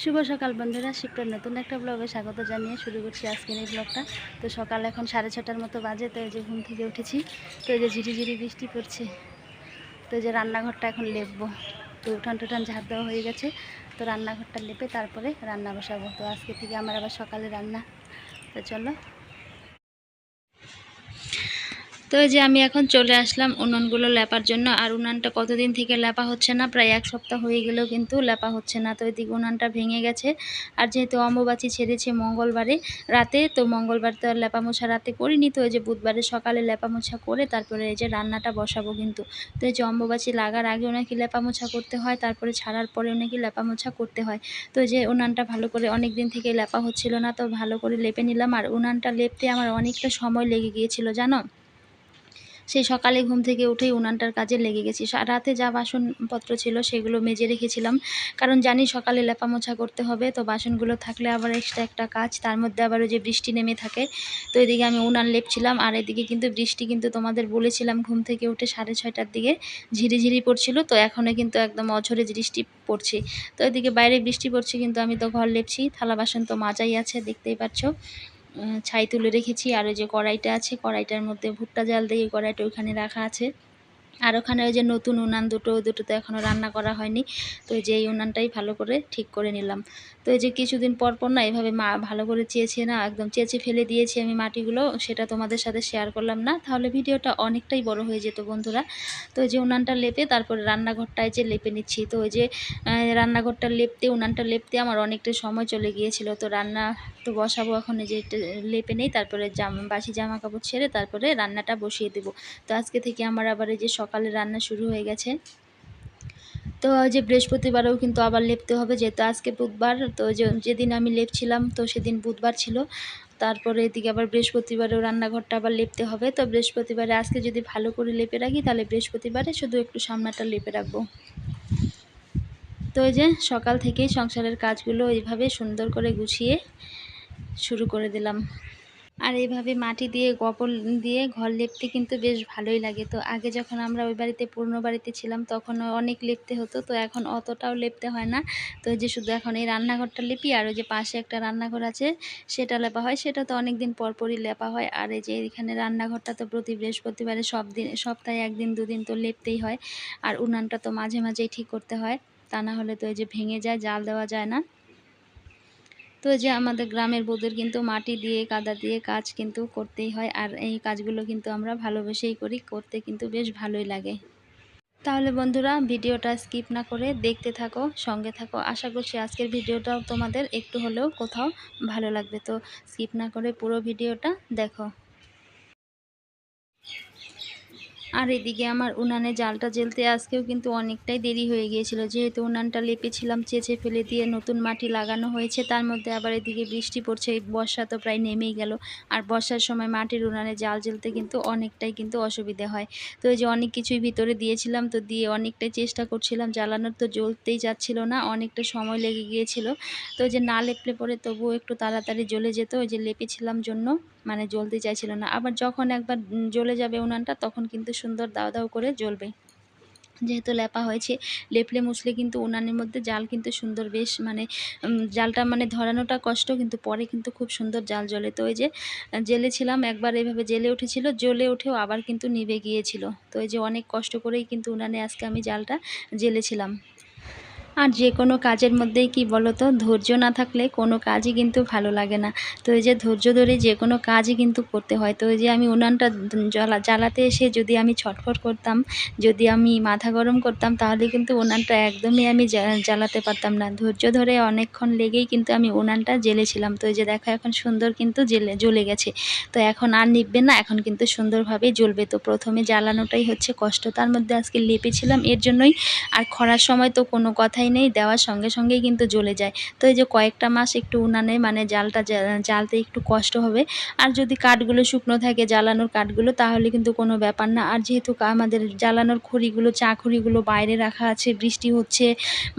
শুভ সকাল বন্ধুরা শিবটার নতুন একটা ব্লগে স্বাগত জানিয়ে শুরু করছি আজকের এই ব্লগটা তো সকাল এখন সাড়ে ছটার মতো বাজে, তো এই যে ঘুম থেকে উঠেছি, তো এই যে ঝিরিঝিরি বৃষ্টি পড়ছে, তো এই যে রান্নাঘরটা এখন লেপবো। তো উঠান টুঠান ঝাড় দেওয়া হয়ে গেছে, তো রান্নাঘরটা লেপে তারপরে রান্না বসাবো। তো আজকে থেকে আমার আবার সকালে রান্না। তো চলো তো এই যে আমি এখন চলে আসলাম উনুনগুলো লেপার জন্য, আর উনানটা কতদিন থেকে লেপা হচ্ছে না? প্রায় এক সপ্তাহ হয়ে গেলেও কিন্তু লেপা হচ্ছে না। তো এদিকে উনানটা ভেঙে গেছে। আর যেহেতু অম্বুবাচি ছেড়েছে মঙ্গলবারে, রাতে তো মঙ্গলবার তো আর লেপা মোছা রাতে করিনি। তো এই যে বুধবারে সকালে লেপা মোছা করে তারপরে এই যে রান্নাটা বসাবো কিন্তু। তো এই যে অম্বুবাচি লাগার আগে ওনাকে লেপা মোছা করতে হয়, তারপরে ছাড়ার পরে নাকি লেপা মোছা করতে হয়। তো এই যে উনানটা ভালো করে অনেক দিন থেকে লেপা হচ্ছিল না, তো ভালো করে লেপে নিলাম। আর উনানটা লেপতে আমার অনেকটা সময় লেগে গিয়েছিল, জানো? সেই সকালে ঘুম থেকে উঠেই উনানটার কাজে লেগে গেছি। রাতে যা বাসনপত্র ছিল সেগুলো মেজে রেখেছিলাম। কারণ জানি সকালে লেপা মোছা করতে হবে, তো বাসনগুলো থাকলে আবার এক্সট্রা একটা কাজ, তার মধ্যে আবার যে বৃষ্টি নেমে থাকে। তো এদিকে আমি উনান লেপছিলাম, আর এদিকে কিন্তু বৃষ্টি কিন্তু তোমাদের বলেছিলাম ঘুম থেকে উঠে সাড়ে ছয়টার দিকে ঝিরিঝিরি পড়ছিল, তো এখনও কিন্তু একদম অঝরে বৃষ্টি পড়ছে। তো এদিকে বাইরে বৃষ্টি পড়ছে, কিন্তু আমি তো ঘর লেপছি, থালা বাসন তো মাজাই আছে, দেখতেই পাচ্ছ। ছাই তুলে রেখেছি। আর ওই যে কড়াইটা আছে, কড়াইটার মধ্যে ভুট্টা জাল দিয়ে কড়াইটা ওইখানে রাখা আছে। আর ওখানে ওই যে নতুন উনান দুটো ওই দুটো তো এখনও রান্না করা হয়নি। তো যে এই উনানটাই ভালো করে ঠিক করে নিলাম। তো এই যে কিছুদিন পর পর না এভাবে মা ভালো করে চেয়েছে না, একদম চেঁচে ফেলে দিয়েছি আমি মাটিগুলো, সেটা তোমাদের সাথে শেয়ার করলাম না। তাহলে ভিডিওটা অনেকটাই বড় হয়ে যেত বন্ধুরা। তো ওই যে উনানটা লেপে তারপরে রান্নাঘরটায় যে লেপে নিচ্ছি। তো ওই যে রান্নাঘরটা লেপতে, উনানটা লেপতে আমার অনেকটা সময় চলে গিয়েছিল। তো রান্না তো বসাবো এখন যে লেপে নেই, তারপরে জামা, বাসি জামা কাপড় ছেড়ে তারপরে রান্নাটা বসিয়ে দেবো। তো আজকে থেকে আমার আবার এই যে সকালে রান্না শুরু হয়ে গেছে। তো যে বৃহস্পতিবারেও কিন্তু আবার লেপতে হবে, যেহেতু আজকে বুধবার, তো যেদিন আমি লেপছিলাম, তো সেদিন বুধবার ছিল। তারপরে এদিকে আবার বৃহস্পতিবারেও রান্নাঘরটা আবার লেপতে হবে। তো বৃহস্পতিবারে আজকে যদি ভালো করে লেপে রাখি, তাহলে বৃহস্পতিবারে শুধু একটু সামনাটা লেপে রাখব। তো এই যে সকাল থেকেই সংসারের কাজগুলো এইভাবে সুন্দর করে গুছিয়ে শুরু করে দিলাম। আর এইভাবে মাটি দিয়ে, গোবর দিয়ে ঘর লেপতে কিন্তু বেশ ভালোই লাগে। তো আগে যখন আমরা ওই বাড়িতে, পুরনো বাড়িতে ছিলাম, তখন অনেক লেপতে হতো। তো এখন অতটাও লেপতে হয় না। তো যে শুধু এখন এই রান্নাঘরটা লেপি, আর ওই যে পাশে একটা রান্নাঘর আছে, সেটা লেপা হয়। সেটা তো অনেক দিন পর পরই লেপা হয়। আর এই যে এখানে রান্নাঘরটা তো প্রতি বৃহস্পতিবারে সব দিন, সপ্তাহে একদিন, দুদিন তো লেপতেই হয়। আর উনানটা তো মাঝে মাঝেই ঠিক করতে হয়। তা না হলে তো এই যে ভেঙে যায়, জাল দেওয়া যায় না। তো যে আমাদের গ্রামের বউদের কিন্তু মাটি দিয়ে, কাদা দিয়ে কাজ কিন্তু করতেই হয়। আর এই কাজগুলো কিন্তু আমরা ভালোবেসেই করি, করতে কিন্তু বেশ ভালোই লাগে। তাহলে বন্ধুরা, ভিডিওটা স্কিপ না করে দেখতে থাকো, সঙ্গে থাকো। আশা করছি আজকের ভিডিওটাও তোমাদের একটু হলেও কোথাও ভালো লাগবে। তো স্কিপ না করে পুরো ভিডিওটা দেখো। আর এদিকে আমার উনানে জালটা জ্বেলতে আজকেও কিন্তু অনেকটাই দেরি হয়ে গিয়েছিল। যেহেতু উনানটা লেপেছিলাম, চেঁচে ফেলে দিয়ে নতুন মাটি লাগানো হয়েছে, তার মধ্যে আবার এদিকে বৃষ্টি পড়ছে বর্ষা তো প্রায় নেমেই গেল। আর বর্ষার সময় মাটির উনানে জাল জ্বেলতে কিন্তু অনেকটাই কিন্তু অসুবিধে হয়। তো এই যে অনেক কিছুই ভিতরে দিয়েছিলাম, তো দিয়ে অনেকটাই চেষ্টা করছিলাম, জ্বালানোর তো জ্বলতেই যাচ্ছিল না, অনেকটা সময় লেগে গিয়েছিল। তো যে না লেপলে পরে তবুও একটু তাড়াতাড়ি জ্বলে যেত, ওই যে লেপেছিলাম জন্য। মানে জ্বলতে চাইছিল না। আবার যখন একবার জ্বলে যাবে উনানটা, তখন কিন্তু সুন্দর দাও দাও করে জ্বলবে। যেহেতু লেপা হয়েছে, লেপলে মুছলে কিন্তু উনানের মধ্যে জাল কিন্তু সুন্দর বেশ মানে জালটা মানে ধরানোটা কষ্ট, কিন্তু পরে কিন্তু খুব সুন্দর জাল জ্বলে। তো ওই যে জেলেছিলাম একবার এইভাবে জেলে উঠেছিল, জ্বলে উঠেও আবার কিন্তু নিভে গিয়েছিল। তো এই যে অনেক কষ্ট করেই কিন্তু উনানে আজকে আমি জালটা জেলেছিলাম আর যে কোনো কাজের মধ্যেই কি বলো তো ধৈর্য না থাকলে কোনো কাজই কিন্তু ভালো লাগে না। তো এই যে ধৈর্য ধরে যে কোনো কাজই কিন্তু করতে হয়। তো এই যে আমি উনানটা জ্বালা, জ্বালাতে এসে যদি আমি ছটফট করতাম, যদি আমি মাথা গরম করতাম, তাহলে কিন্তু উনানটা একদমই আমি জ্বা- জ্বালাতে পারতাম না। ধৈর্য ধরে অনেকক্ষণ লেগেই কিন্তু আমি উনানটা জ্বেলেছিলাম তো এই যে দেখো এখন সুন্দর কিন্তু জেলে, জ্বলে গেছে। তো এখন আর নিববে না, এখন কিন্তু সুন্দরভাবে জ্বলবে। তো প্রথমে জ্বালানোটাই হচ্ছে কষ্ট। তার মধ্যে আজকে লেপেছিলাম, এর জন্যই আর খরার সময় তো কোনো কথাই নেই, দেওয়ার সঙ্গে সঙ্গেই কিন্তু জ্বলে যায়। তো এই যে কয়েকটা মাস একটু উনানে মানে জালটা জ্বালতে একটু কষ্ট হবে। আর যদি কাঠগুলো শুকনো থাকে, জ্বালানোর কাঠগুলো, তাহলে কিন্তু কোনো ব্যাপার না। আর যেহেতু আমাদের জ্বালানোর খড়িগুলো, চা খড়িগুলো বাইরে রাখা আছে, বৃষ্টি হচ্ছে,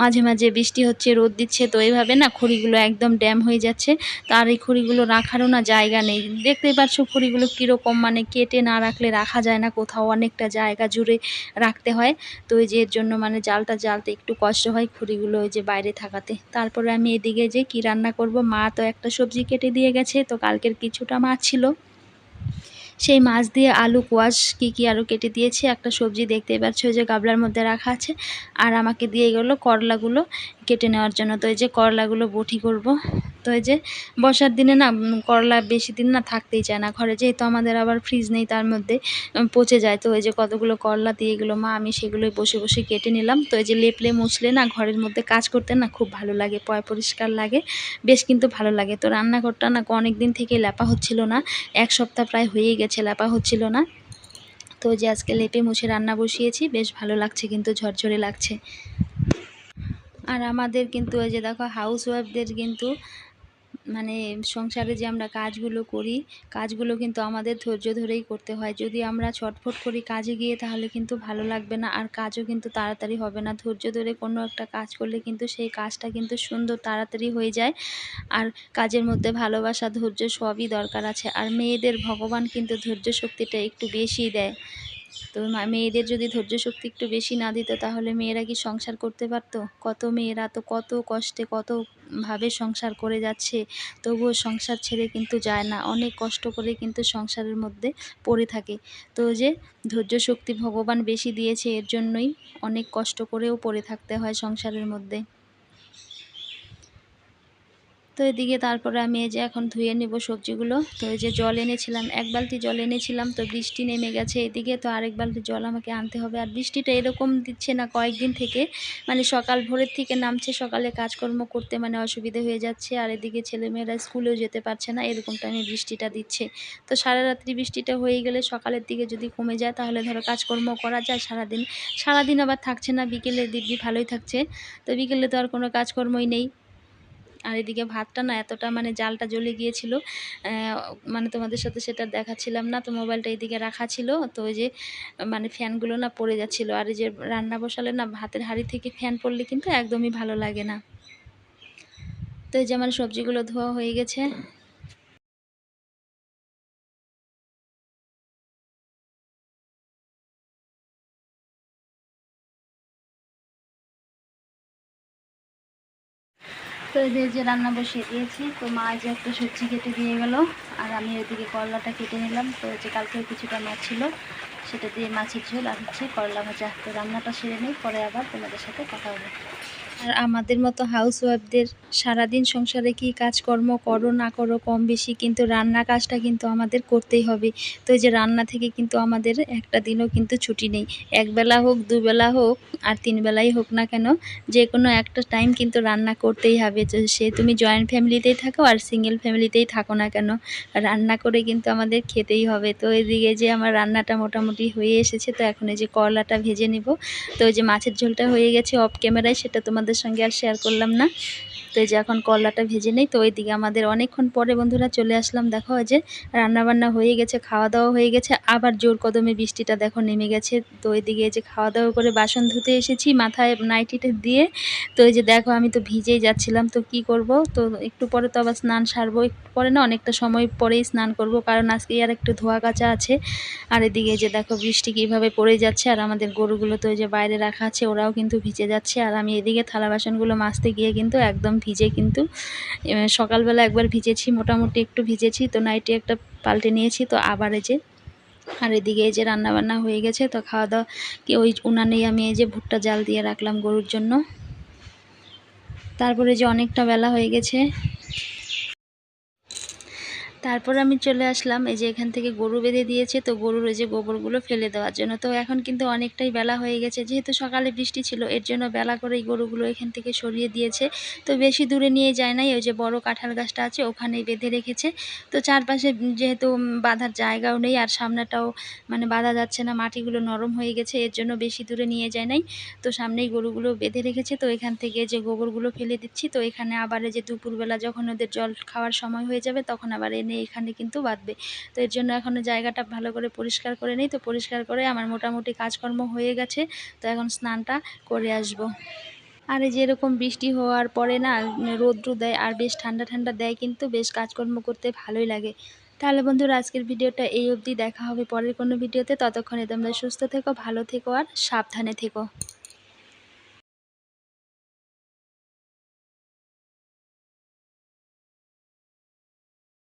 মাঝে মাঝে বৃষ্টি হচ্ছে, রোদ দিচ্ছে, তো এইভাবে না খড়িগুলো একদম ড্যাম হয়ে যাচ্ছে। তার এই খড়িগুলো রাখারও না জায়গা নেই। দেখতেই পাচ্ছ খড়িগুলো কীরকম মানে কেটে না রাখলে রাখা যায় না, কোথাও অনেকটা জায়গা জুড়ে রাখতে হয়। তো এই যে এর জন্য মানে জালটা জ্বালতে একটু কষ্ট হয়। খুঁড়িগুলো ওই যে বাইরে থাকাতে। তারপরে আমি এদিকে যে কি রান্না করব, মা তো একটা সবজি কেটে দিয়ে গেছে, তো কালকের কিছুটা মাছ ছিল। সেই মাছ দিয়ে আলু, কোয়াশ কী কী আরও কেটে দিয়েছে, একটা সবজি দেখতে পাচ্ছ ওই যে গাবলার মধ্যে রাখা আছে। আর আমাকে দিয়ে গেলো করলাগুলো কেটে নেওয়ার জন্য। তো এই যে করলাগুলো বটি করব। তো এই যে বর্ষার দিনে না করলা বেশি দিন না থাকতেই চায় না। ঘরে যেহেতু আমাদের আবার ফ্রিজ নেই, তার মধ্যে পচে যায়। তো এই যে কতগুলো করলা দিয়ে গেলো মা, আমি সেগুলোই বসে বসে কেটে নিলাম। তো এই যে লেপলে মুছলে না, ঘরের মধ্যে কাজ করতে না খুব ভালো লাগে, পয় পরিষ্কার লাগে, বেশ কিন্তু ভালো লাগে। তো রান্নাঘরটা না অনেক দিন থেকে লেপা হচ্ছিল না, এক সপ্তাহ প্রায় হয়েই গেছে, লেপা হচ্ছিল না। তো যে আজকে লেপে মুছে রান্না বসিয়েছি, বেশ ভালো লাগছে কিন্তু, ঝরঝরে লাগছে। আর আমাদের কিন্তু ওই যে দেখো হাউস ওয়াইফদের কিন্তু মানে সংসারে যে আমরা কাজগুলো করি, কাজগুলো কিন্তু আমাদের ধৈর্য ধরেই করতে হয়। যদি আমরা ছটফট করি কাজে গিয়ে তাহলে কিন্তু ভালো লাগবে না আর কাজও কিন্তু তাড়াতাড়ি হবে না। ধৈর্য ধরে কোনো একটা কাজ করলে কিন্তু সেই কাজটা কিন্তু সুন্দর তাড়াতাড়ি হয়ে যায় আর কাজের মধ্যে ভালোবাসা, ধৈর্য সবই দরকার আছে। আর মেয়েদের ভগবান কিন্তু ধৈর্য শক্তিটা একটু বেশি দেয়। তো মেয়েদের যদি ধৈর্য শক্তি একটু বেশি না দিত, তাহলে মেয়েরা কি সংসার করতে পারতো? কত মেয়েরা তো কত কষ্টে, কত ভাবে সংসার করে যাচ্ছে, তবুও সংসার ছেড়ে কিন্তু যায় না। অনেক কষ্ট করে কিন্তু সংসারের মধ্যে পড়ে থাকে। তো যে ধৈর্য শক্তি ভগবান বেশি দিয়েছে, এর জন্যই অনেক কষ্ট করেও পড়ে থাকতে হয় সংসারের মধ্যে। তো এদিকে তারপরে আমি এই যে এখন ধুয়ে নেব সবজিগুলো। তো এই যে জল এনেছিলাম, এক বালতি জল এনেছিলাম, তো বৃষ্টি নেমে গেছে এদিকে। তো আরেক বালতি জল আমাকে আনতে হবে। আর বৃষ্টিটা এরকম দিচ্ছে না কয়েকদিন থেকে। মানে সকাল ভোরের থেকে নামছে, সকালে কাজকর্ম করতে মানে অসুবিধে হয়ে যাচ্ছে। আর এদিকে ছেলেমেয়েরা স্কুলেও যেতে পারছে না, এরকম টাইমে বৃষ্টিটা দিচ্ছে। তো সারা রাত্রি বৃষ্টিটা হয়ে গেলে সকালের দিকে যদি কমে যায়, তাহলে ধরো কাজকর্ম করা যায় সারাদিন। সারাদিন আবার থাকছে না, বিকেলে দিব্যি ভালোই থাকছে। তো বিকেলে তো আর কোনো কাজকর্মই নেই। আর এদিকে ভাতটা না এতটা মানে জালটা জ্বলে গিয়েছিল মানে তোমাদের সাথে সেটা দেখাচ্ছিলাম না, তো মোবাইলটা এদিকে রাখা ছিল, তো ওই যে মানে ফ্যানগুলো না পড়ে যাচ্ছিল, আর এই যে রান্না বসালে না ভাতের হাড়ি থেকে ফ্যান পড়লে কিন্তু একদমই ভালো লাগে না। তো এই যে আমার সবজিগুলো ধোয়া হয়ে গেছে তো এদের যে রান্না বসিয়ে দিয়েছি, তো মা যে একটা সবজি কেটে দিয়ে গেল, আর আমি ওইদিকে করলাটা কেটে নিলাম। তো যে কালকে কিছুটা মাছ ছিল, সেটা দিয়ে মাছের ঝোল আর হচ্ছে করলা ভাজা। তো রান্নাটা সেরে নিই, পরে আবার তোমাদের সাথে কথা হবে। আর আমাদের মতো হাউস ওয়াইফদের সারাদিন সংসারে কি কাজকর্ম করো না করো কম বেশি কিন্তু রান্না কাজটা কিন্তু আমাদের করতেই হবে। তো এই যে রান্না থেকে কিন্তু আমাদের একটা দিনও কিন্তু ছুটি নেই। একবেলা হোক, দুবেলা হোক আর তিন বেলাই হোক না কেন যে কোনো একটা টাইম কিন্তু রান্না করতেই হবে। সে তুমি জয়েন্ট ফ্যামিলিতেই থাকো আর সিঙ্গেল ফ্যামিলিতেই থাকো না কেন, রান্না করে কিন্তু আমাদের খেতেই হবে। তো এদিকে যে আমার রান্নাটা মোটামুটি হয়ে এসেছে, তো এখন এই যে করলাটা ভেজে নিব। তো ওই যে মাছের ঝোলটা হয়ে গেছে অফ ক্যামেরায় সেটা তোমাদের সঙ্গে আর শেয়ার করলাম না। তো এই যে এখন করলাটা ভেজে নেই, তো ওইদিকে আমাদের অনেকক্ষণ পরে বন্ধুরা চলে আসলাম। দেখো যে রান্না বান্না হয়ে গেছে খাওয়া দাওয়া হয়ে গেছে, আবার জোর কদমে বৃষ্টিটা দেখো নেমে গেছে। তো ওইদিকে যে খাওয়া দাওয়া করে বাসন ধুতে এসেছি, মাথায় নাইটিটা দিয়ে। তো এই যে দেখো আমি তো ভিজেই যাচ্ছিলাম, তো কি করব? তো একটু পরে তো আবার স্নান সারবো, একটু পরে না অনেকটা সময় পরেই স্নান করব, কারণ আজকে আর একটু ধোয়া কাচা আছে। আর এদিকে যে দেখো বৃষ্টি কীভাবে পড়ে যাচ্ছে, আর আমাদের গরুগুলো তো ওই যে বাইরে রাখা আছে, ওরাও কিন্তু ভিজে যাচ্ছে। আর আমি এদিকে থালা বাসনগুলো মাজতে গিয়ে কিন্তু একদম ভিজে কিন্তু সকালবেলা একবার ভিজেছি, মোটামুটি একটু ভিজেছি, তো নাইটে একটা পাল্টে নিয়েছি, তো আবার এই যে, আর এদিকে এই যে রান্নাবান্না হয়ে গেছে, তো খাওয়া দাওয়া কি ওই উনানেই আমি এই যে ভুট্টা জাল দিয়ে রাখলাম গরুর জন্য। তারপরে যে অনেকটা বেলা হয়ে গেছে তারপর আমি চলে আসলাম, এই যে এখান থেকে গরু বেঁধে দিয়েছে, তো গরুর ওই যে গোবরগুলো ফেলে দেওয়ার জন্য। তো এখন কিন্তু অনেকটাই বেলা হয়ে গেছে, যেহেতু সকালে বৃষ্টি ছিল, এর জন্য বেলা করে এই গরুগুলো এখান থেকে সরিয়ে দিয়েছে। তো বেশি দূরে নিয়ে যায় নাই, ওই যে বড় কাঁঠাল গাছটা আছে, ওখানেই বেঁধে রেখেছে। তো চারপাশে যেহেতু বাঁধার জায়গাও নেই, আর সামনেটাও মানে বাঁধা যাচ্ছে না, মাটিগুলো নরম হয়ে গেছে, এর জন্য বেশি দূরে নিয়ে যায় নাই। তো সামনেই গরুগুলো বেঁধে রেখেছে, তো এখান থেকে যে গোবরগুলো ফেলে দিচ্ছি, তো এখানে আবার যে দুপুরবেলা যখন ওদের জল খাওয়ার সময় হয়ে যাবে, তখন আবার এনে এখানে কিন্তু বাঁধবে তো এর জন্য এখনও জায়গাটা ভালো করে পরিষ্কার করে নেই। তো পরিষ্কার করে আমার মোটামুটি কাজকর্ম হয়ে গেছে। তো এখন স্নানটা করে আসব। আর এই যে এরকম বৃষ্টি হওয়ার পরে না রোদ্রু দেয় আর বেশ ঠান্ডা ঠান্ডা দেয় কিন্তু বেশ কাজকর্ম করতে ভালোই লাগে। তাহলে বন্ধুরা, আজকের ভিডিওটা এই অবধি। দেখা হবে পরের কোনো ভিডিওতে। ততক্ষণে তোমরা সুস্থ থেকো, ভালো থেকো আর সাবধানে থেকো।